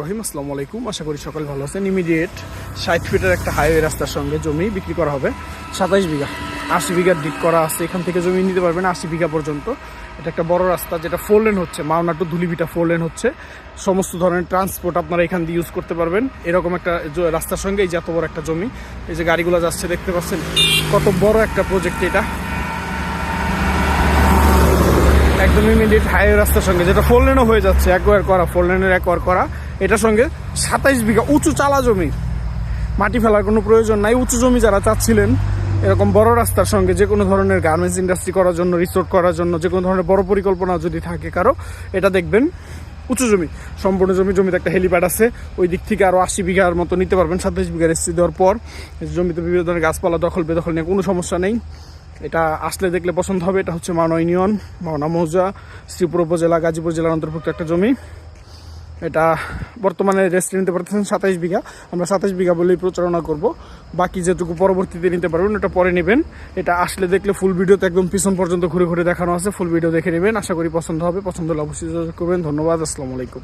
রহিম আলাইকুম। আশা করি সকাল ভালো আছেন। ইমিডিয়েট একটা হাইওয়ে রাস্তার সঙ্গে জমি বিক্রি করা হবে। সাতাইশ বিঘা, আশি ডিট করা আছে। এখান থেকে জমি নিতে পারবেন আশি বিঘা পর্যন্ত। এটা একটা বড় রাস্তা যেটা ফোর লেন হচ্ছে। Mawna to Dhulivita four lane হচ্ছে। সমস্ত ধরনের ট্রান্সপোর্ট আপনারা এখান দিয়ে ইউজ করতে পারবেন। এরকম একটা রাস্তার সঙ্গে এই যে এত বড় একটা জমি, এই যে গাড়িগুলো যাচ্ছে, দেখতে পাচ্ছেন? কত বড় একটা প্রজেক্ট এটা। একদম ইমিডিয়েট হাইওয়ে রাস্তার সঙ্গে, যেটা ফোর লেনও হয়ে যাচ্ছে, একবার করা ফোর লেনের একবার করা, এটার সঙ্গে সাতাইশ বিঘা উঁচু চালা জমি। মাটি ফেলার কোনো প্রয়োজন নাই, উঁচু জমি যারা চাচ্ছিলেন, এরকম বড় রাস্তার সঙ্গে যে কোনো ধরনের গার্মেন্টস ইন্ডাস্ট্রি করার জন্য রিসোর্ট করার জন্য, যে কোনো ধরনের বড় পরিকল্পনা যদি থাকে কারও, এটা দেখবেন উঁচু জমি, সম্পূর্ণ জমি, জমিতে একটা হেলিপ্যাড আছে, ওই দিক থেকে আরও আশি বিঘার মতো নিতে পারবেন, সাতাইশ বিঘার এসছি দেওয়ার পর জমিতে বিভিন্ন ধরনের গাছপালা দখল বেদখল নিয়ে কোনো সমস্যা নেই। এটা আসলে দেখলে পছন্দ হবে, এটা হচ্ছে মাওনা ইউনিয়ন, মাওনা মৌজা, শ্রীপুর উপজেলা, গাজীপুর জেলার অন্তর্ভুক্ত একটা জমি। এটা বর্তমানে রেস্ট নিতে পারতেছেন সাতাইশ বিঘা। আমরা সাতাইশ বিঘা বলেই প্রচারণা করব। বাকি যেটুকু পরবর্তীতে নিতে পারবেন, ওটা পরে নেবেন। এটা আসলে দেখলে ফুল ভিডিওতে একদম পিছন পর্যন্ত ঘুরে ঘুরে দেখানো আছে ফুল ভিডিও দেখে নেবেন। আশা করি পছন্দ হবে, পছন্দ হলে অবশ্যই করবেন। ধন্যবাদ, আসসালামু আলাইকুম।